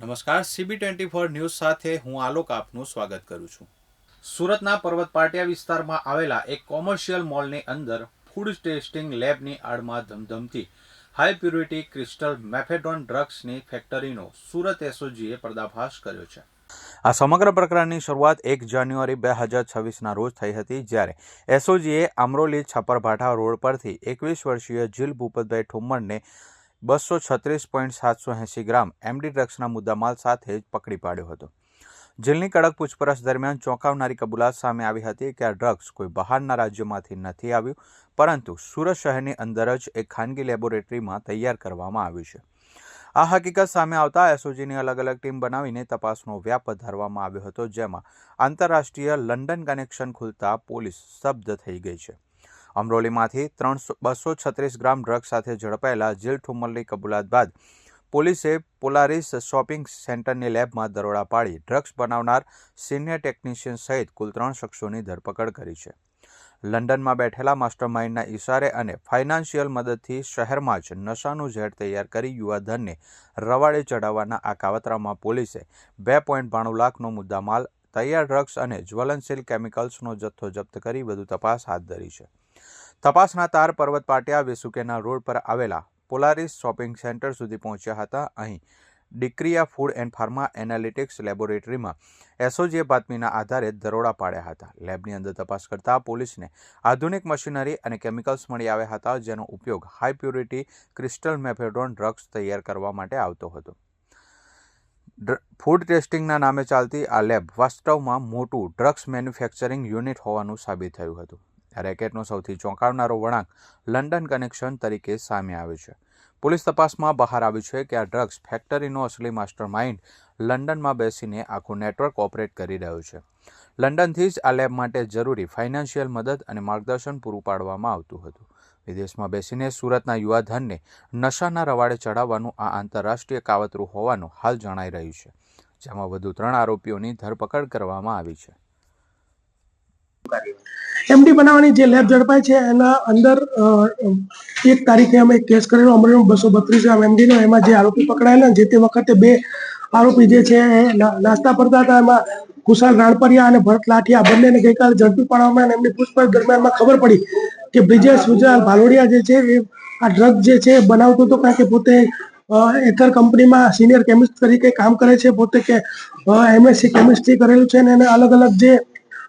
નમસ્કાર CB twenty four news સાથે હું આલોક આપનું સ્વાગત કરું છું. સુરતના પર્વત પાટિયા વિસ્તારમાં આવેલા એક કોમર્શિયલ મોલની અંદર ફૂડ ટેસ્ટિંગ લેબની આડમાં ધમધમતી, હાઈ પ્યુરિટી ક્રિસ્ટલ મેફેડોન ડ્રગ્સની ફેક્ટરીનો સુરત એસઓજીએ પર્દાફાશ કર્યો છે. આ સમગ્ર પ્રકરણની શરૂઆત એક જાન્યુઆરી બે હજાર છવ્વીસના રોજ થઈ હતી, જ્યારે એસઓજીએ અમરોલી છપરભાઠા રોડ પરથી એકવીસ વર્ષીય જીલ ભૂપતભાઈ ઠુમ્મરને બસો છત્રીસ પોઈન્ટ સાતસો એંસી ગ્રામ એમડી ડ્રગ્સના મુદ્દામાલ સાથે જ પકડી પાડ્યો હતો. જેલની કડક પૂછપરછ દરમિયાન ચોંકાવનારી કબૂલાત સામે આવી હતી કે આ ડ્રગ્સ કોઈ બહારના રાજ્યમાંથી નથી આવ્યું, પરંતુ સુરત શહેરની અંદર જ એક ખાનગી લેબોરેટરીમાં તૈયાર કરવામાં આવ્યું છે. આ હકીકત સામે આવતા એસઓજીની અલગ અલગ ટીમ બનાવીને તપાસનો વ્યાપ વધારવામાં આવ્યો હતો, જેમાં આંતરરાષ્ટ્રીય લંડન કનેક્શન ખુલતા પોલીસ સ્તબ્ધ થઈ ગઈ છે. અમરોલીમાંથી ત્રણસો, બસો છત્રીસ ગ્રામ ડ્રગ સાથે ઝડપાયેલા જીલ ઠુમ્મલની કબૂલાત બાદ પોલીસે પોલારીસ શોપિંગ સેન્ટરની લેબમાં દરોડા પાડી ડ્રગ્સ બનાવનાર સિનિયર ટેકનિશિયન સહિત કુલ ત્રણ શખ્સોની ધરપકડ કરી છે. લંડનમાં બેઠેલા માસ્ટરમાઇન્ડના ઇશારે અને ફાઇનાન્શિયલ મદદથી શહેરમાં જ નશાનું ઝેર તૈયાર કરી યુવાધનને રવાડે ચઢાવવાના આ કાવતરામાં પોલીસે બે પોઈન્ટ બાણું લાખનો મુદ્દામાલ, તૈયાર ડ્રગ્સ અને જ્વલનશીલ કેમિકલ્સનો જથ્થો જપ્ત કરી વધુ તપાસ હાથ ધરી છે. તપાસના તાર પર્વત પાટિયા વેસુકેના રોડ પર આવેલા પોલારિસ શોપિંગ સેન્ટર સુધી પહોંચ્યા હતા. અહીં ડિક્રિયા ફૂડ એન્ડ ફાર્મા એનાલિટિક્સ લેબોરેટરીમાં એસઓજીએ બાતમીના આધારે દરોડા પાડ્યા હતા. લેબની અંદર તપાસ કરતા પોલીસને આધુનિક મશીનરી અને કેમિકલ્સ મળી આવ્યા હતા, જેનો ઉપયોગ high purity crystal mephedrone drugs તૈયાર કરવા માટે આવતો હતો. ફૂડ ટેસ્ટિંગના નામે ચાલતી આ લેબ વાસ્તવમાં મોટું ડ્રગ્સ મેન્યુફેક્ચરિંગ યુનિટ હોવાનું સાબિત થયું હતું. રેકેટનો સૌથી ચોંકાવનારો વળાંક લંડન કનેક્શન તરીકે સામે આવ્યો છે. પોલીસ તપાસમાં બહાર આવ્યું છે કે આ ડ્રગ્સ ફેક્ટરીનો અસલી માસ્ટર માઇન્ડ લંડનમાં બેસીને આખું નેટવર્ક ઓપરેટ કરી રહ્યું છે. લંડનથી જ આ લેબ માટે જરૂરી ફાઇનાન્શિયલ મદદ અને માર્ગદર્શન પૂરું પાડવામાં આવતું હતું. વિદેશમાં બેસીને સુરતના યુવાધનને નશાના રવાડે ચડાવવાનું આ આંતરરાષ્ટ્રીય કાવતરું હોવાનું હાલ જણાઈ રહ્યું છે, જેમાં વધુ ત્રણ આરોપીઓની ધરપકડ કરવામાં આવી છે. એમડી બનાવવાની જે લેબ ઝડપાઈ છે, એના અંદર એક તારીખે અમે કેસ કરેલો અમરેલો બસો બત્રીસ ગ્રામ એમડીનો એમાં જે આરોપી પકડાયેલા જે તે વખતે બે આરોપી જે છે, એ નાસ્તા પડતા હતા, એમાં કુશાલ રાણપરિયા અને ભરત લાઠિયા બંનેને ગઈકાલે ઝડપી પાડવામાં એમની પૂછપરછ દરમિયાનમાં ખબર પડી કે બ્રિજેશ ગુજરાલ ભાલોડિયા જે છે, એ આ ડ્રગ જે છે બનાવતો હતો કારણ કે પોતે એકર કંપનીમાં સિનિયર કેમિસ્ટ તરીકે કામ કરે છે, પોતે કે એમએસસી કેમિસ્ટ્રી કરેલું છે અને એને અલગ અલગ જે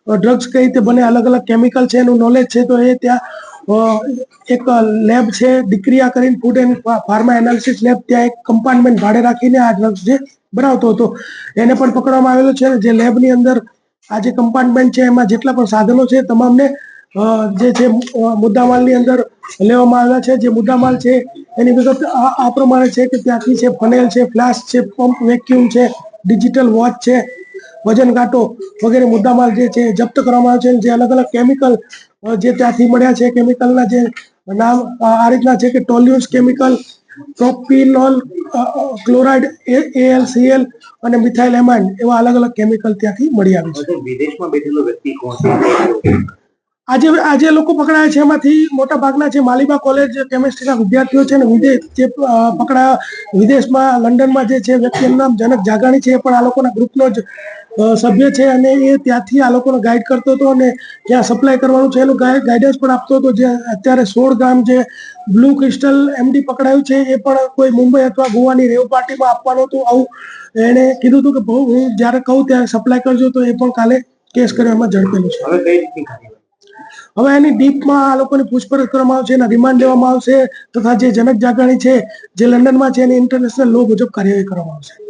ડ્રગ્સ કઈ રીતે બને, અલગ અલગ કેમિકલ છે, એનું નોલેજ છે, તો એ ત્યાં એક લેબ છે ડિક્રિયા કરીને food and pharma analysis lab ત્યાં એક કમ્પાર્ટમેન્ટ ભાડે રાખીને આ ડ્રગ્સ જે બનાવતો હતો. એને પણ પકડવામાં આવેલો છે જે લેબની અંદર આ જે કમ્પાર્ટમેન્ટ છે, એમાં જેટલા પણ સાધનો છે, તમામને જે છે મુદ્દામાલની અંદર લેવામાં આવ્યા છે. જે મુદ્દામાલ છે, એની વિગત આ પ્રમાણે છે કે ત્યાંથી છે ફનેલ છે ફ્લાસ્ક છે પંપ વેક્યુમ છે ડિજિટલ વોચ છે વજન કાંટો વગેરે મુદ્દામાલ જે છે જપ્ત કરવામાં આવે છે જે અલગ અલગ કેમિકલ જે ત્યાંથી મળ્યા છે કેમિકલના જે નામ આ રીતના છે કે ટોલ્યુન્સ કેમિકલ પ્રોપિનોલ ક્લોરાઇડ એએલસીએલ અને મિથાઇલ એમાઇન એવા અલગ અલગ કેમિકલ ત્યાંથી મળી આવે છે. વિદેશમાં બેઠેલો વ્યક્તિ કોણ છે? આજે આજે લોકો પકડાયા છે, એમાંથી મોટા ભાગના છે માલિબા કોલેજ કેમેસ્ટ્રીના વિદ્યાર્થીઓ છે અને વિદેશ જે પકડાયા વિદેશમાં, લંડનમાં જે છે વ્યક્તિનું નામ જનક જાગાણી છે, એ પણ આ લોકોના ગ્રુપનો જ સભ્ય છે અને એ ત્યાંથી આ લોકોને ગાઈડ કરતો હતો અને જ્યાં સપ્લાય કરવાનું છે. એનું ગાઈડન્સ પણ આપતો હતો જે અત્યારે સોળ ગ્રામ જે બ્લુ ક્રિસ્ટલ એમડી પકડાયું છે, એ પણ કોઈ મુંબઈ અથવા ગોવાની રેવ પાર્ટીમાં આપવાનું હતું. આવું એણે કીધું હતું કે, બહુ, હું જ્યારે કહું ત્યારે સપ્લાય કરજો. તો એ પણ કાલે કેસ કર્યો, એમાં ઝડપેલું છે. હવે એની ડીપમાં આ લોકોની પૂછપરછ કરવામાં આવશે, એના રિમાન્ડ લેવામાં આવશે, તથા જે જનક જાગરણી છે, જે લંડનમાં છે, એની ઇન્ટરનેશનલ લો મુજબ કાર્યવાહી કરવામાં આવશે.